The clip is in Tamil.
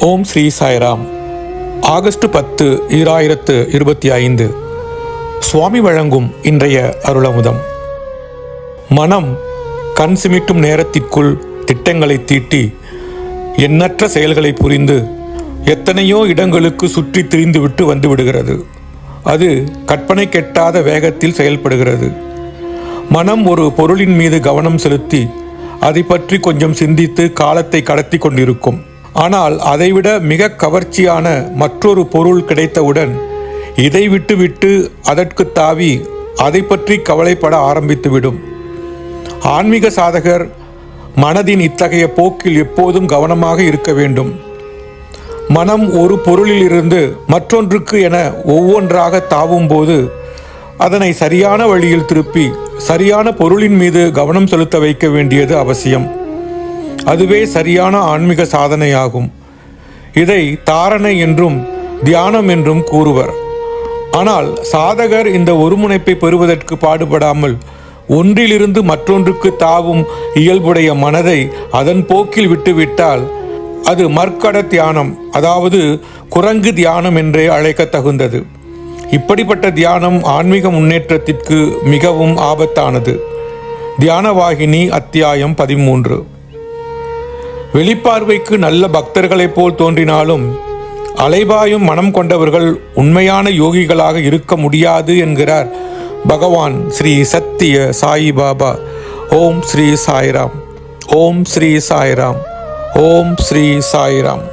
ஓம் ஸ்ரீ சாய்ராம். ஆகஸ்ட் பத்து ஈராயிரத்து இருபத்தி ஐந்து. சுவாமி வழங்கும் இன்றைய அருளமுதம். மனம் கண் சிமிட்டும் நேரத்திற்குள் திட்டங்களை தீட்டி எண்ணற்ற செயல்களை புரிந்து எத்தனையோ இடங்களுக்கு சுற்றி திரிந்துவிட்டு வந்துவிடுகிறது அது கற்பனை கெட்டாத வேகத்தில் செயல்படுகிறது. மனம் ஒரு பொருளின் மீது கவனம் செலுத்தி அதை பற்றி கொஞ்சம் சிந்தித்து காலத்தை கடத்தி கொண்டிருக்கும். ஆனால் அதைவிட மிக கவர்ச்சியான மற்றொரு பொருள் கிடைத்தவுடன் இதை விட்டுவிட்டு அதற்கு தாவி அதை பற்றி கவலைப்பட ஆரம்பித்துவிடும். ஆன்மீக சாதகர் மனதின் இத்தகைய போக்கில் எப்போதும் கவனமாக இருக்க வேண்டும். மனம் ஒரு பொருளிலிருந்து மற்றொன்றுக்கு என ஒவ்வொன்றாக தாவும்போது அதனை சரியான வழியில் திருப்பி சரியான பொருளின் மீது கவனம் செலுத்த வைக்க வேண்டியது அவசியம். அதுவே சரியான ஆன்மீக சாதனையாகும். இதை தாரணை என்றும் தியானம் என்றும் கூறுவர். ஆனால் சாதகர் இந்த ஒருமுனைப்பை பெறுவதற்கு பாடுபடாமல் ஒன்றிலிருந்து மற்றொன்றுக்கு தாவும் இயல்புடைய மனதை அதன் போக்கில் விட்டுவிட்டால் அது மர்க்கட தியானம் அதாவது குரங்கு தியானம் என்றே அழைக்க தகுந்தது. இப்படிப்பட்ட தியானம் ஆன்மீக முன்னேற்றத்திற்கு மிகவும் ஆபத்தானது. தியானவாகினி அத்தியாயம் பதிமூன்று. வெளிப்பார்வைக்கு நல்ல பக்தர்களைப் போல் தோன்றினாலும் அலைபாயும் மனம் கொண்டவர்கள் உண்மையான யோகிகளாக இருக்க முடியாது என்கிறார் பகவான் ஸ்ரீ சத்திய சாயி பாபா. ஓம் ஸ்ரீ சாய்ராம். ஓம் ஸ்ரீ சாய்ராம். ஓம் ஸ்ரீ சாய்ராம்.